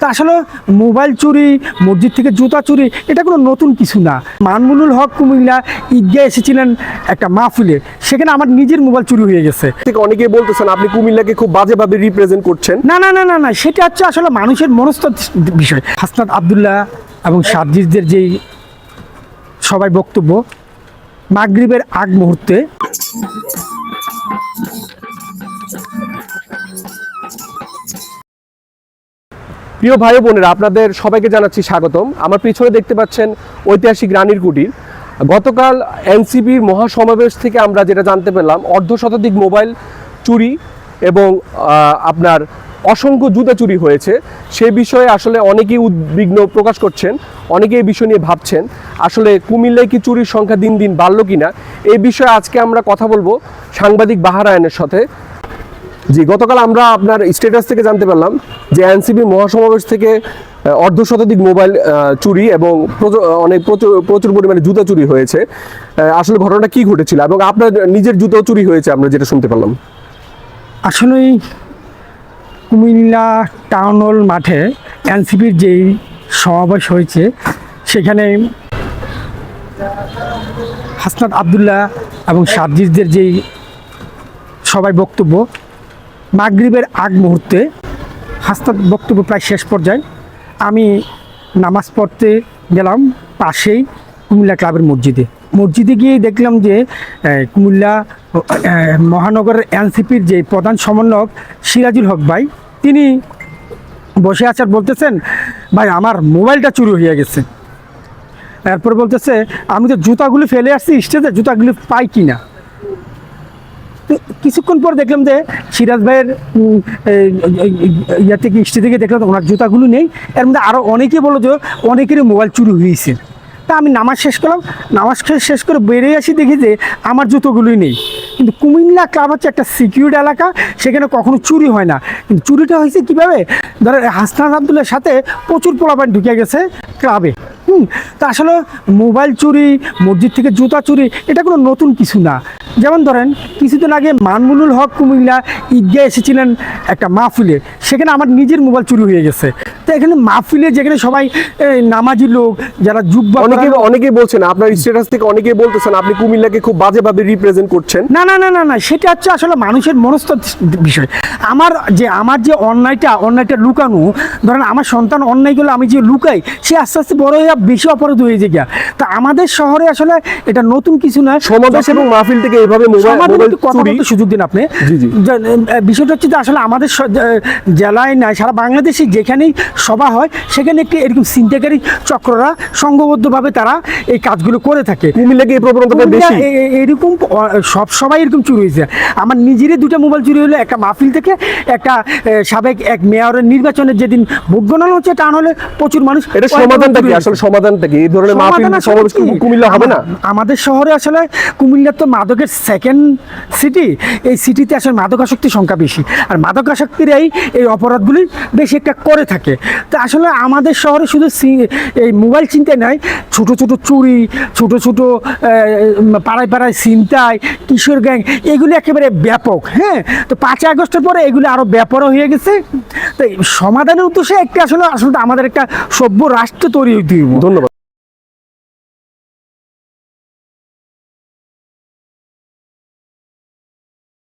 তা আসলে মোবাইল চুরি মসজিদ থেকে জুতা চুরি এটা কোনো নতুন কিছু না। মানমুনুল হক কুমিল্লা ঈদগাহ এসেছিলেন একটা মাহফিলে সেখানে আমার নিজের মোবাইল চুরি হয়ে গেছে। থেকে অনেকেই বলতেছেন আপনি কুমিল্লাকে খুব বাজেভাবে রিপ্রেজেন্ট করছেন। না না না না না সেটা হচ্ছে আসলে মানুষের মনস্তর বিষয়। হাসনাত আবদুল্লাহ এবং সার্জিসদের যেই সবাই বক্তব্য মাগরিবের আগ মুহূর্তে প্রিয় ভাই বোনেরা, আপনাদের সবাইকে জানাচ্ছি স্বাগতম। আমার পিছনে দেখতে পাচ্ছেন ঐতিহাসিক রানীর কুটির। গতকাল এনসিবির মহাসমাবেশ থেকে আমরা যেটা জানতে পারলাম অর্ধ শতাধিক মোবাইল চুরি এবং আপনার অসংখ্য জুতা চুরি হয়েছে। সে বিষয়ে আসলে অনেকেই উদ্বিগ্ন প্রকাশ করছেন অনেকে এই বিষয় নিয়ে ভাবছেন, আসলে কুমিল্লায় কি চুরির সংখ্যা দিন দিন বাড়লো কিনা? এই বিষয়ে আজকে আমরা কথা বলব সাংবাদিক বাহারায়নের সাথে। জি, গতকাল আমরা আপনার স্ট্যাটাস থেকে জানতে পারলাম যে এনসিবি মহাসমাবেশ থেকে অর্ধ শতাধিক মোবাইল চুরি এবং অনেক প্রচুর প্রচুর পরিমাণে জুতা চুরি হয়েছে। আসলে ঘটনাটা কি ঘটেছিল এবং আপনার নিজের জুতো চুরি হয়েছে আমরা যেটা শুনতে পারলাম। আসলেই কুমিল্লা টাউন হল মাঠে এনসিপির যেই সমাবেশ হয়েছে, সেখানে হাসনাত আবদুল্লাহ এবং সার্জিসদের যেই সবাই বক্তব্য মাগরিবের আগ মুহূর্তে হাসনাত বক্তব্য প্রায় শেষ পর্যায়ে আমি নামাজ পড়তে গেলাম পাশেই কুমিল্লা ক্লাবের মসজিদে। মসজিদে গিয়ে দেখলাম যে কুমিল্লা মহানগরের এনসিপির যে প্রধান সমন্বয়ক সিরাজুল হক ভাই, তিনি বসে আছেন বলতেছেন, ভাই, আমার মোবাইলটা চুরি হয়ে গেছে। এরপর বলতেছে, আমি তো জুতাগুলি ফেলে আসছি, স্টেজে জুতাগুলো পাই কি না তো কিছুক্ষণ পর দেখলাম যে সিরাজ ভাইয়ের উম, এই, এই, এই, ইয়া থেকে স্টে থেকে দেখলাম ওনার জুতাগুলো নেই। এর মধ্যে আরও অনেকে বলো যে অনেকেরই মোবাইল চুরি হয়েছে। তা আমি নামাজ শেষ করলাম। নামাজ শেষ করে বেরিয়ে আসি দেখি যে আমার জুতোগুলোই নেই। কিন্তু কুমিল্লা ক্লাব হচ্ছে একটা সিকিউরিড এলাকা সেখানে কখনো চুরি হয় না। কিন্তু চুরিটা হয়েছে কীভাবে? ধরো হাসনাত আবদুল্লার সাথে প্রচুর পোলাপান ঢুকে গেছে ক্লাবে। হুম তা আসলে মোবাইল চুরি মসজিদ থেকে জুতা চুরি এটা কোনো নতুন কিছু না। যেমন ধরেন, কিছুদিন আগে মানমুনুল হক কুমিল্লা ঈদগা এসেছিলেন একটা মাহফিলে, সেখানে আমার নিজের মোবাইল চুরি হয়ে গেছে। তো এখানে মাহফিলে যেখানে সবাই নামাজি লোক যারা যুব্বা অনেকে অনেকেই বলছেন আপনার স্ট্যাটাস থেকে অনেকেই বলতেছেন আপনি কুমিল্লাকে খুব বাজেভাবে রিপ্রেজেন্ট করছেন। না না না না না সেটা হচ্ছে আসলে মানুষের মনস্তর বিষয়। আমার যে আমার যে অন্যায়টা অন্যায়টা লুকানো ধরেন আমার সন্তান অন্যায়গুলো আমি যে লুকাই সে আস্তে আস্তে বড় হয়ে বেশি অপরাধ হয়ে যায়। তা আমাদের শহরে আসলে এটা নতুন কিছু না। সমাবেশ এবং মাহফিল থেকে এইভাবে সুযোগ দিন আপনি। বিষয়টা হচ্ছে যে আসলে আমাদের জেলায় নাই সারা বাংলাদেশে যেখানেই সভা হয় সেখানে একটি এরকম চিন্তাকারী চক্ররা সংঘবদ্ধভাবে তারা এই কাজগুলো করে থাকে। কুমিল্লাকে এই প্রবণতাটা বেশি? এরকম সব সবাই এরকম চুরি হয়েছে। আমার নিজেরই দুটো মোবাইল চুরি হলো একটা মাহফিল থেকে একটা সাবেক এক মেয়রের নির্বাচনের যেদিন ভোট গণনা হচ্ছে টান হলে প্রচুর মানুষ এটা সমাধানটা কি? আসলে সমাধানটা কি? এই ধরনের মাহফিল সমাবেশ? কুমিল্লা হবে না? আমাদের শহরে আসলে কুমিল্লা তো মাদকের সেকেন্ড সিটি এই সিটিতে আসলে মাদকাসক্তির সংখ্যা বেশি। আর মাদকাসক্তির এই এই অপরাধগুলি বেশি একটা করে থাকে। তো আসলে আমাদের শহরে শুধু এই মোবাইল চিন্তায় নয় ছোট ছোট চুরি, ছোট ছোট পাড়ায় পাড়ায় চিন্তায় কিশোর গ্যাং, এগুলি একেবারে ব্যাপক হ্যাঁ? তো পাঁচই আগস্টের পরে এগুলি আরও ব্যাপক হয়ে গেছে। তো সমাধানের উদ্দেশ্যে একটা আসলে আসলে আমাদের একটা সভ্য রাষ্ট্র তৈরি হইতে ধন্যবাদ।